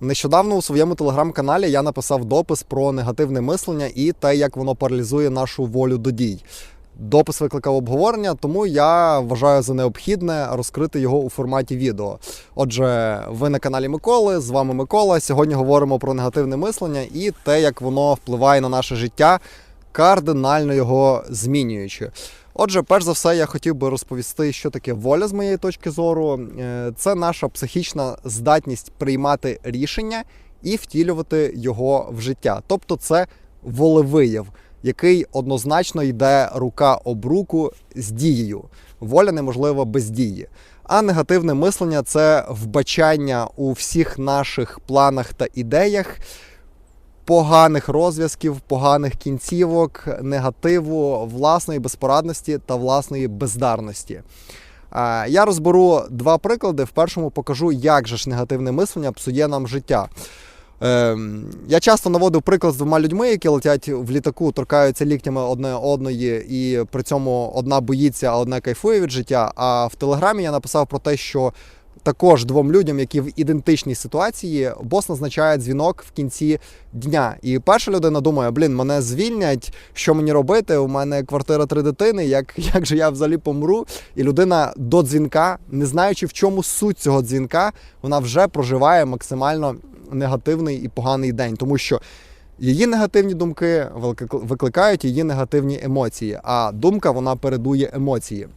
Нещодавно у своєму телеграм-каналі я написав допис про негативне мислення і те, як воно паралізує нашу волю до дій. Допис викликав обговорення, тому я вважаю за необхідне розкрити його у форматі відео. Отже, ви на каналі Миколи, з вами Микола. Сьогодні говоримо про негативне мислення і те, як воно впливає на наше життя, кардинально його змінюючи. Отже, перш за все, я хотів би розповісти, що таке воля з моєї точки зору. Е, Це наша психічна здатність приймати рішення і втілювати його в життя. Тобто, це волевияв, який однозначно йде рука об руку з дією. Воля неможлива без дії. А негативне мислення це вбачання у всіх наших планах та ідеях поганих розв'язків, поганих кінцівок, негативу, власної безпорадності та власної бездарності. Е, Я розберу два приклади. В першому покажу, як же ж негативне мислення псує нам життя. Ем, Я часто наводив приклад з двома людьми, які летять в літаку, торкаються ліктями одне одної, і при цьому одна боїться, а одна кайфує від життя. А в телеграмі я написав про те, що також двом людям, які в ідентичній ситуації, бос назначає дзвінок в кінці дня. І перша людина думає: блін, мене звільнять, що мені робити? У мене квартира три дитини. Як, як же я взагалі помру? І людина до дзвінка, не знаючи в чому суть цього дзвінка, вона вже проживає максимально негативний і поганий день, тому що. Її негативні думки виклик- викликають її негативні емоції, а думка вона передує емоції.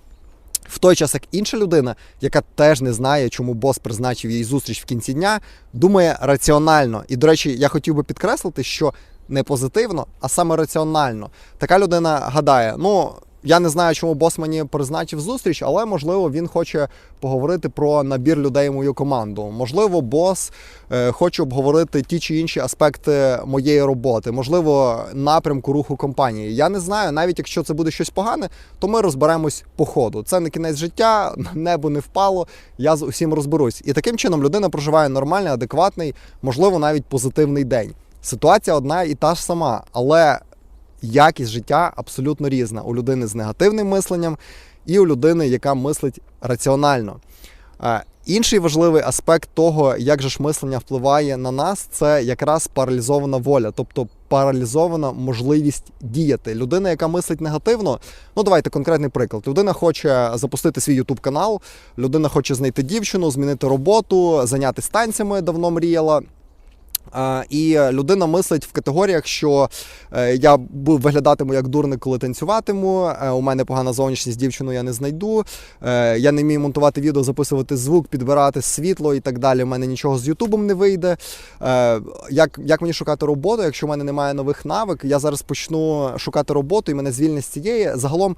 В той час, як інша людина, яка теж не знає, чому бос призначив їй зустріч в кінці дня, думає раціонально. І, до речі, я хотів би підкреслити, що не позитивно, а саме раціонально. Така людина гадає: ну. Я не знаю, чому бос мені призначив зустріч, але можливо він хоче поговорити про набір людей в мою команду. Можливо, бос е, хоче обговорити ті чи інші аспекти моєї роботи, можливо, напрямку руху компанії. Я не знаю, навіть якщо це буде щось погане, то ми розберемось по ходу. Це не кінець життя, небо не впало. Я з усім розберусь. І таким чином людина проживає нормальний, адекватний, можливо, навіть позитивний день. Ситуація одна і та ж сама, але якість життя абсолютно різна у людини з негативним мисленням і у людини, яка мислить раціонально. Е, Інший важливий аспект того, як же ж мислення впливає на нас, це якраз паралізована воля, тобто паралізована можливість діяти. Людина, яка мислить негативно, ну давайте конкретний приклад. Людина хоче запустити свій ютуб канал, людина хоче знайти дівчину, змінити роботу, зайнятися танцями, давно мріяла. І людина мислить в категоріях, що е, я виглядатиму як дурник, коли танцюватиму. е, У мене погана зовнішність дівчину я не знайду. е, Я не вмію монтувати відео, записувати звук, підбирати світло і так далі. У мене нічого з Ютубом не вийде. Е, Як, як мені шукати роботу, якщо в мене немає нових навик, я зараз почну шукати роботу і мене звільнять з цієї. Загалом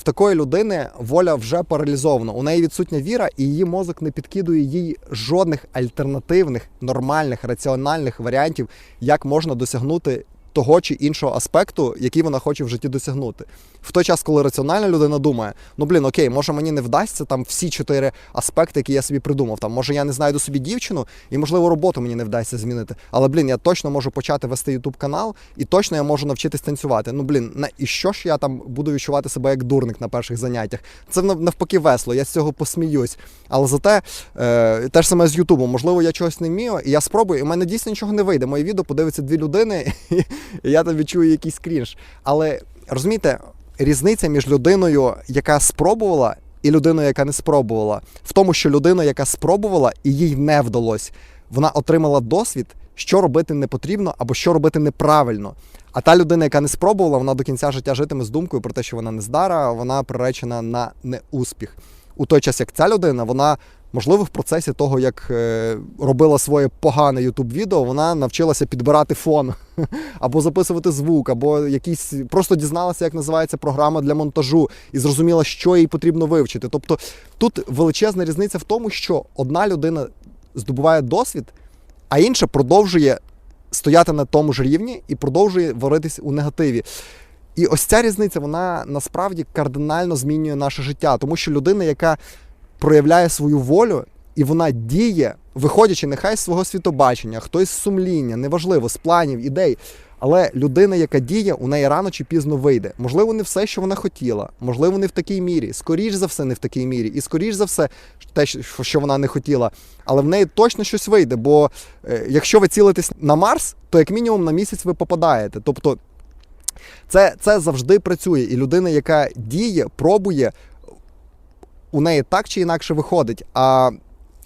в такої людини воля вже паралізована. У неї відсутня віра, і її мозок не підкидує їй жодних альтернативних, нормальних, раціональних варіантів, як можна досягнути того чи іншого аспекту, який вона хоче в житті досягнути. В той час, коли раціональна людина думає: ну блін, окей, може мені не вдасться там всі чотири аспекти, які я собі придумав. Там може я не знайду собі дівчину, і можливо роботу мені не вдасться змінити. Але блін, я точно можу почати вести ютуб канал, і точно я можу навчитись танцювати. Ну блін, на і що ж я там буду відчувати себе як дурник на перших заняттях? Це навпаки весело, я з цього посміюсь. Але зате е, те ж саме з Ютубом. Можливо, я чогось не вмію, і я спробую, і в мене дійсно нічого не вийде. Моє відео подивиться дві людини, я там відчую якийсь крінж. Але розумієте, різниця між людиною, яка спробувала, і людиною, яка не спробувала, в тому, що людина, яка спробувала і їй не вдалося, вона отримала досвід, що робити не потрібно або що робити неправильно. А та людина, яка не спробувала, вона до кінця життя житиме з думкою про те, що вона не здара, вона приречена на неуспіх. У той час, як ця людина, вона. Можливо, в процесі того, як е, робила своє погане youtube відео вона навчилася підбирати фон або записувати звук, або якісь просто дізналася, як називається програма для монтажу, і зрозуміла, що їй потрібно вивчити. Тобто тут величезна різниця в тому, що одна людина здобуває досвід, а інша продовжує стояти на тому ж рівні і продовжує варитись у негативі. І ось ця різниця, вона насправді кардинально змінює наше життя, тому що людина, яка проявляє свою волю, і вона діє, виходячи нехай з свого світобачення, хтось з сумління, неважливо, з планів, ідей. Але людина, яка діє, у неї рано чи пізно вийде. Можливо, не все, що вона хотіла, можливо, не в такій мірі. Скоріш за все, не в такій мірі. І скоріш за все, те, що- вона не хотіла. Але в неї точно щось вийде. Бо е, якщо ви цілитесь на Марс, то як мінімум на місяць ви попадаєте. Тобто це, це завжди працює. І людина, яка діє, пробує, у неї так чи інакше виходить. А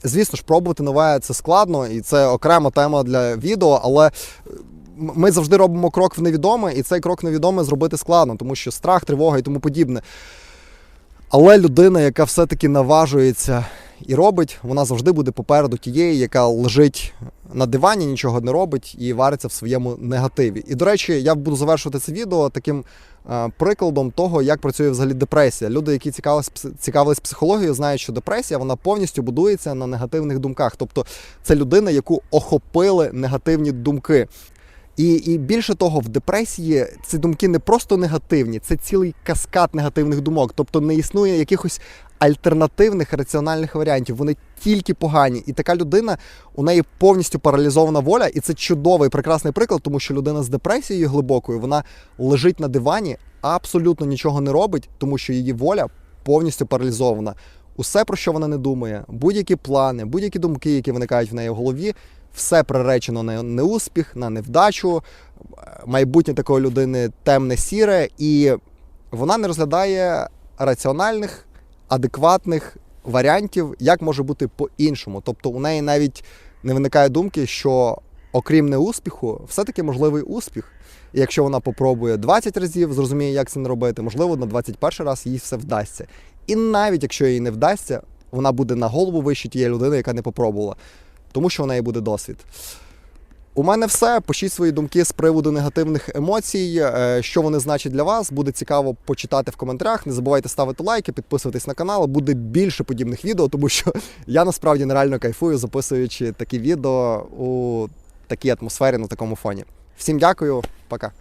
звісно ж, пробувати нове це складно, і це окрема тема для відео, але. Ми завжди робимо крок в невідоме, і цей крок невідоме зробити складно, тому що страх, тривога і тому подібне. Але людина, яка все-таки наважується і робить, вона завжди буде попереду тієї, яка лежить на дивані, нічого не робить і вариться в своєму негативі. І до речі, я буду завершувати це відео таким е, прикладом того, як працює взагалі депресія. Люди, які цікавились, цікавились психологією, знають, що депресія вона повністю будується на негативних думках. Тобто це людина, яку охопили негативні думки. І, і більше того, в депресії ці думки не просто негативні, це цілий каскад негативних думок. Тобто не існує якихось альтернативних раціональних варіантів. Вони тільки погані. І така людина у неї повністю паралізована воля, і це чудовий прекрасний приклад, тому що людина з депресією глибокою вона лежить на дивані, абсолютно нічого не робить, тому що її воля повністю паралізована. Усе, про що вона не думає, будь-які плани, будь-які думки, які виникають в неї в голові, все приречено на неуспіх, на невдачу. Майбутнє такої людини темне сіре, і вона не розглядає раціональних, адекватних варіантів, як може бути по-іншому. Тобто у неї навіть не виникає думки, що окрім неуспіху, все-таки можливий успіх. І якщо вона попробує 20 разів, зрозуміє, як це не робити, можливо, на 21 раз їй все вдасться. І навіть якщо їй не вдасться, вона буде на голову вище тієї людини, яка не попробувала, тому що у неї буде досвід. У мене все. Пишіть свої думки з приводу негативних емоцій, е, що вони значать для вас. Буде цікаво почитати в коментарях. Не забувайте ставити лайки, підписуватись на канал. Буде більше подібних відео, тому що я насправді нереально кайфую, записуючи такі відео у такій атмосфері на такому фоні. Всім дякую, пока.